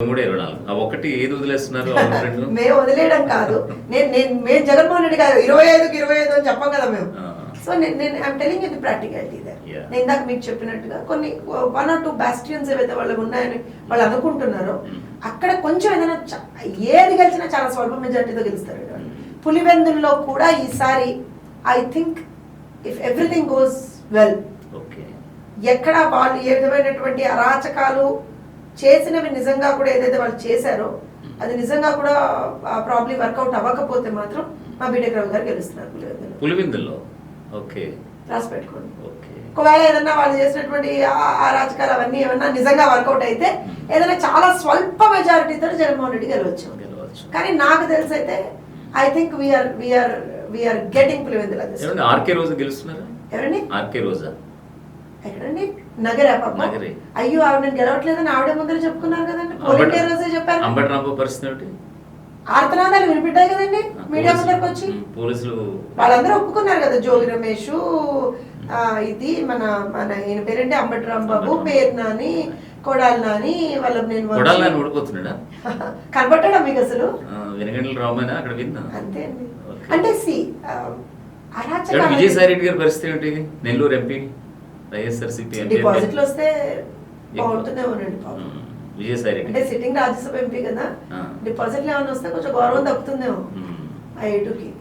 మూడు ఇరవై నాలుగు ఆ ఒకటి ఏది వదిలేస్తున్నారు మేము వదిలేయడం కాదు నేను నేను మేము జగన్మోహన్ రెడ్డి గారు ఇరవై ఐదుకి ఇరవై ఐదు అని చెప్పం కదా మేము. సో నేను నేను ఐమ్ టెలింగ్ ఇది ప్రాక్టికాలిటీ. నేను ఇందాక మీకు చెప్పినట్టుగా కొన్ని వన్ ఆర్ టూ బాస్టియన్స్ ఏవైతే వాళ్ళకి ఉన్నాయని వాళ్ళు అనుకుంటున్నారో Mm. అక్కడ కొంచెం ఏదైనా ఏది గెలిచినా చాలా స్వల్ప మెజార్టీతో గెలుస్తారు వీళ్ళు. పులివెందుల్లో కూడా ఈసారి I think if everything goes well okay ఎక్కడ వాళ్ళు ఏ విధమైనటువంటి అరాచకాలు చేసినవి నిజంగా కూడా ఏదైతే వాళ్ళు చేశారో అది నిజంగా కూడా ప్రాబ్లీ వర్కౌట్ అవ్వకపోతే మాత్రం మా బీటెక్ రావు గారు గెలుస్తున్నారు పులివెందులు ఓకే. రాసి పెట్టుకోండి. ఒకవేళ ఏదన్నా వాళ్ళు చేసినటువంటి ఆ- అరాచకాలు అవన్నీ ఏమన్నా నిజంగా వర్కౌట్ అయితే ఏదైనా చాలా స్వల్ప మెజారిటీతో జగన్మోహన్ రెడ్డి గెలవచ్చు. కానీ నాకు తెలిసి అయితే I think we are we are we are getting Pulivendula RK Roja గెలుస్తున్నారా? ఎవరండి? ఆర్కే రోజా? ఎక్కడండి? నగరే పాప నగరే. అయ్యో ఆవిడ నేను గెలవట్లేదని ఆవిడే ముందర చెప్పుకున్నారు కదండి. పోలింగ్ డే రోజే చెప్పారు? పరిస్థితి ఏమిటి? ఆర్తనాదాలు వినిపించాయి కదండి మీడియా పోలీసులు- ముందరకు వచ్చి. ఉమ్, పోలీసులు. వాళ్ళందరూ ఒప్పుకున్నారు కదా జోగి రమేష్ ఆ, ఇది మన మన ఈయన పేరేంటి? అంబటి రాంబాబు అంబటి రాంబాబు. పేరు నాని కొడాలి నాని వాళ్ళ నేను ఓడిపోతున్నాడా కనపడ్డా మీకు అసలు? ఆ, వెనగంటల రామేనా అక్కడ విన్నా? అంతే అండి. ఓకే. అంటే సి ఏమండి విజయసాయి రెడ్డి గారి పరిస్థితి ఏమిటి? నెల్లూరు ఎంపీ? వైఎస్ఆర్సీపీ డిపాజిట్లు వస్తే బాగుంటుందేమోనండి పాపం. విజయసాయి రెడ్డి అంటే సిట్టింగ్ రాజ్యసభ ఎంపీ కదా. డిపాజిట్లు ఏమైనా వస్తే కొంచెం గౌరవం తప్పుతుందేమో ఉమ్. ఆ ఎటుకి